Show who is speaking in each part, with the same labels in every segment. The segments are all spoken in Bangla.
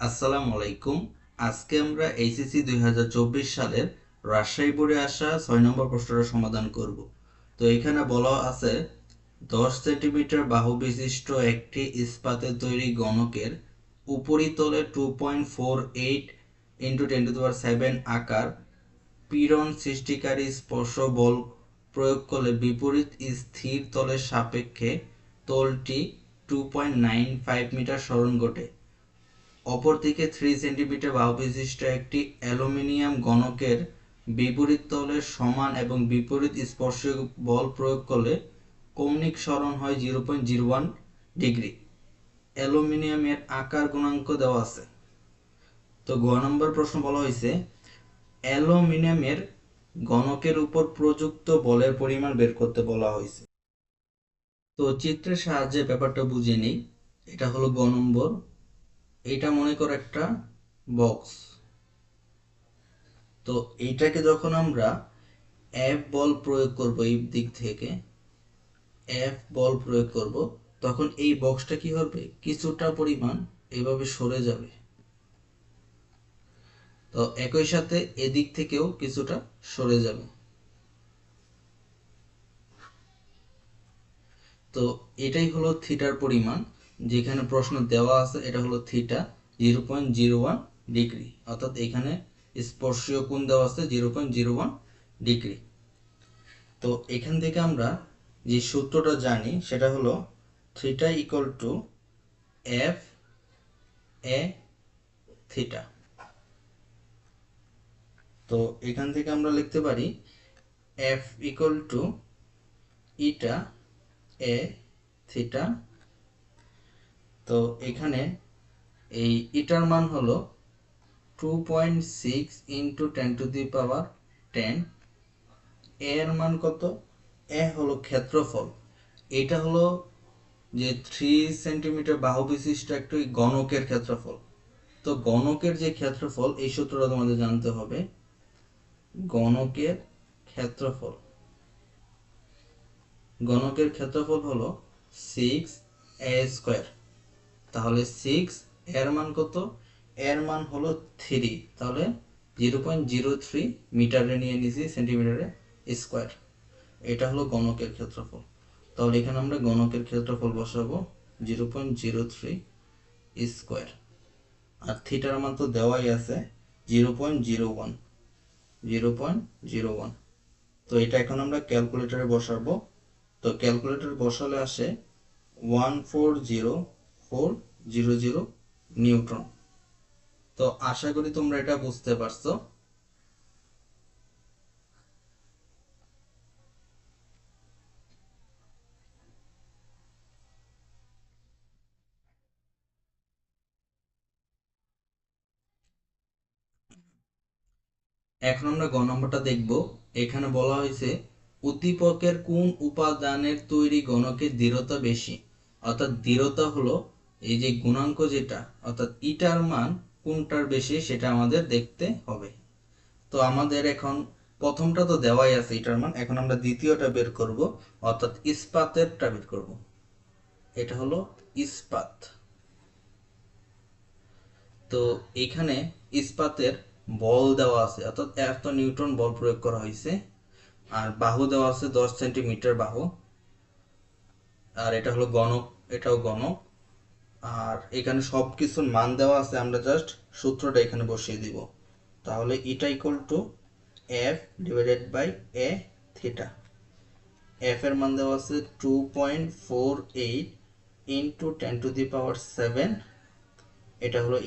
Speaker 1: আসসালামু আলাইকুম। আজকে আমরা এইচএসসি দুই হাজার চব্বিশ সালের রাজশাহী বোর্ডে আসা ছয় নম্বর প্রশ্নটা সমাধান করব। তো এখানে বলা আছে, দশ সেন্টিমিটার বাহু বিশিষ্ট একটি ইস্পাতের তৈরি গণকের উপরিতলে two point four eight into ten to seven আকার পীড়ন সৃষ্টিকারী স্পর্শ বল প্রয়োগ করলে বিপরীত স্থির তলের সাপেক্ষে তলটি two point nine five meter সরণ ঘটে। অপরদিকে থ্রি সেন্টিমিটার বাহু বিশিষ্ট একটি অ্যালুমিনিয়াম গণকের বিপরীত তলের সমান এবং বিপরীত স্পর্শীয় বল প্রয়োগ করলে কৌণিক সরণ হয় zero point zero one degree অ্যালুমিনিয়ামের আকার গুণাঙ্ক দেওয়া আছে। তো গ নম্বর প্রশ্ন বলা হয়েছে, অ্যালুমিনিয়ামের গণকের উপর প্রযুক্ত বলের পরিমাণ বের করতে বলা হয়েছে। তো চিত্রের সাহায্যে ব্যাপারটা বুঝে নিই। এটা হলো গ নম্বর। এটা মনে করো একটা বক্স তো এইটাকে যখন আমরা এফ বল প্রয়োগ করব এই দিক থেকে এফ বল প্রয়োগ করব, তখন এই বক্সটা কি হবে? কিছুটা পরিমাণ এভাবে সরে যাবে। তো একই সাথে এদিক থেকেও কিছুটা সরে যাবে। তো এটাই হলো থিটার পরিমাণ। যেখানে প্রশ্ন দেওয়া আছে, এটা হলো theta zero point zero one degree অর্থাৎ এখানে স্পর্শীয় কোণ দেওয়া আছে zero point zero one degree তো এখান থেকে আমরা যে সূত্রটা জানি, সেটা হলো theta equal to F A theta তো এখান থেকে আমরা লিখতে পারি F equal to eta A theta তো এখানে এই ইটার মান হলো two point six into ten to the power ten এর মান কত? এ হলো ক্ষেত্রফল। এটা হলো যে থ্রি সেন্টিমিটার বাহু বিশিষ্ট একটি গণকের ক্ষেত্রফল। তো গণকের যে ক্ষেত্রফল, এই সূত্রটা তোমাদের জানতে হবে। গণকের ক্ষেত্রফল। গণকের ক্ষেত্রফল হলো সিক্স এ স্কোয়ার তাহলে সিক্স এর মান কত? এর মান হলো থ্রি তাহলে জিরো পয়েন্ট জিরো থ্রি মিটারে নিয়ে নিয়েছি সেন্টিমিটারে স্কোয়ার এটা হলো গণকের ক্ষেত্রফল। তাহলে এখানে আমরা গণকের ক্ষেত্রফল বসাবো zero point zero three square আর থিটার মান তো দেওয়াই আছে zero point zero one zero point zero one তো এটা এখন আমরা ক্যালকুলেটারে বসাবো। তো ক্যালকুলেটর বসালে আসে one four zero four zero zero newton তো আশা করি তোমরা এটা বুঝতে পারছ। এখন আমরা গ নম্বরটা দেখব। এখানে বলা হয়েছে উদ্দীপকের কোন উপাদানের তৈরি গণকের দৃঢ়তা বেশি? অর্থাৎ দৃঢ়তা হলো এই যে গুণাঙ্ক যেটা, অর্থাৎ ইটার মান কোনটার বেশি সেটা আমাদের দেখতে হবে। তো আমাদের এখন প্রথমটা তো দেওয়াই আছে ইটার মান, এখন আমরা দ্বিতীয়টা বের করব, অর্থাৎ ইস্পাতেরটা বের করব। এটা হলো ইস্পাত। তো এখানে ইস্পাতের বল দেওয়া আছে, অর্থাৎ এত নিউটন বল প্রয়োগ করা হয়েছে, আর বাহু দেওয়া আছে দশ সেন্টিমিটার বাহু। আর এটা হলো গণক, এটাও গণক। আর এখানে সব কিছুর মান দেওয়া আছে, আমরা জাস্ট সূত্রটা এখানে বসিয়ে দিব। তাহলে eta equal to F divided by A theta F এর মান দেওয়া আছে two point four eight into ten to the power seven এটা হলো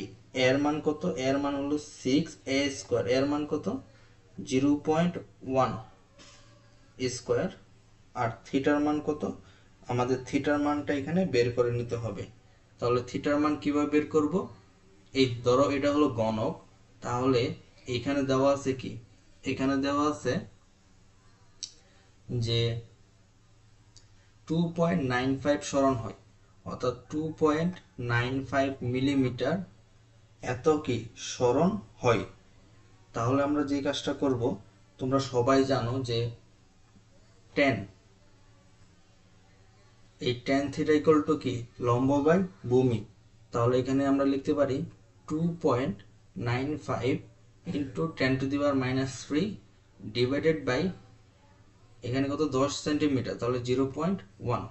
Speaker 1: এর মান কত? এর মান হলো সিক্স এ স্কোয়ার এর মান কত? জিরো পয়েন্ট ওয়ান স্কোয়ার আর থিটার মান কত? আমাদের থিটার মানটা এখানে বের করে নিতে হবে। তাহলে থিটার মান কীভাবে বের করব? এই ধরো এটা হলো গণক, তাহলে এখানে দেওয়া আছে কি? এখানে দেওয়া আছে যে টু পয়েন্ট নাইন ফাইভ স্মরণ হয়, অর্থাৎ two point nine five millimeter এত কি সরণ হয়। তাহলে আমরা যে কাজটা করব, তোমরা সবাই জানো যে টেন এই টেন থিটা ইকুয়াল টু কি? লম্ব বাই ভূমি। তাহলে এখানে আমরা লিখতে পারি two point nine five into ten to the power minus three divided by এখানে কত? দশ সেন্টিমিটার তাহলে জিরো পয়েন্ট ওয়ান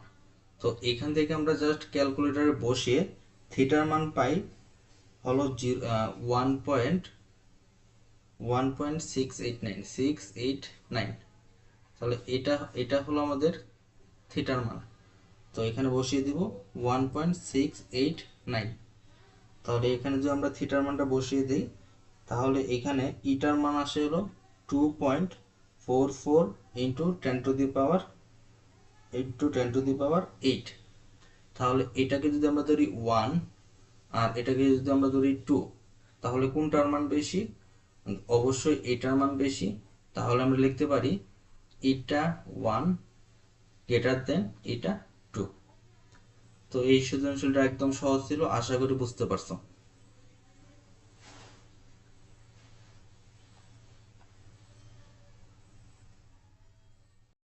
Speaker 1: তো এখান থেকে আমরা জাস্ট ক্যালকুলেটারে বসিয়ে থিটার মান পাই হলো zero one point one point six eight nine six eight nine তাহলে এটা এটা হলো আমাদের থিটার মান। তো এখানে বসিয়ে দিব one point six eight nine তাহলে এখানে যদি আমরা থিটার মানটা বসিয়ে দিই, তাহলে এখানে ইটার মান আসে হলো two point four four into ten to the power into ten to the power eight তাহলে এটাকে যদি আমরা ধরি ওয়ান আর এটাকে যদি আমরা ধরি টু তাহলে কোনটার মান বেশি? অবশ্যই এটার মান বেশি। তাহলে আমরা লিখতে পারি এটা ওয়ান গ্রেটার দেন এটা টু তো এই সৃজনশীলটা একদম সহজ ছিল আশা করি বুঝতে পারছ।